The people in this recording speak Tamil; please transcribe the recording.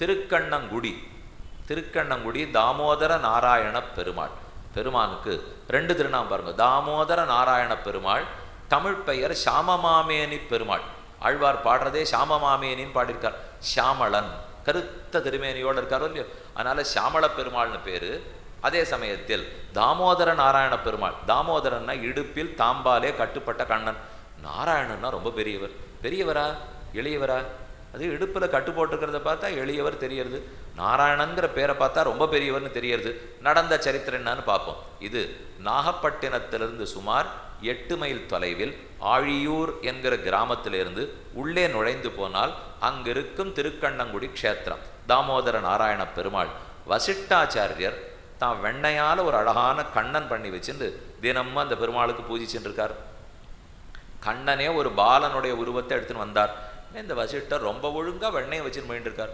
திருக்கண்ணங்குடி. திருக்கண்ணங்குடி தாமோதர நாராயண பெருமாள். பெருமானுக்கு ரெண்டு திருநாம் பாருங்க. தாமோதர நாராயண பெருமாள் தமிழ் பெயர் சாமமாமேனி பெருமாள். ஆழ்வார் பாடுறதே சாமமாமேனின்னு பாடியிருக்கார். ஷாமளன் கருத்த திருமேனியோடு இருக்காரோ இல்லையோ? அதனால சாமள பெருமாள்னு பேரு. அதே சமயத்தில் தாமோதர நாராயண பெருமாள் தாமோதரன்னா இடுப்பில் தாம்பாலே கட்டுப்பட்ட கண்ணன். நாராயணன்னா ரொம்ப பெரியவர். பெரியவரா? எளியவரா? அது இடுப்பில் கட்டு போட்டுக்கிறத பார்த்தா எளியவர் தெரியறது. நாராயணங்கிற பேரை பார்த்தா ரொம்ப பெரியவர்னு தெரியறது. நடந்த சரித்திரம் என்னன்னு பார்ப்போம். இது நாகப்பட்டினத்திலிருந்து சுமார் எட்டு மைல் தொலைவில் ஆழியூர் என்கிற கிராமத்திலிருந்து உள்ளே நுழைந்து போனால் அங்கிருக்கும் திருக்கண்ணங்குடி க்ஷேத்திரம். தாமோதர நாராயண பெருமாள் வசிட்டாச்சாரியர் தான் வெண்ணையால ஒரு அழகான கண்ணன் பண்ணி வச்சுட்டு தினமும் அந்த பெருமாளுக்கு பூஜிச்சுட்டு இருக்கார் கண்ணனே ஒரு பாலனுடைய உருவத்தை எடுத்துன்னு வந்தார். இந்த வசிட்டர் ரொம்ப ஒழுங்கா வெண்ணையை வச்சுன்னு போயிட்டு இருக்கார்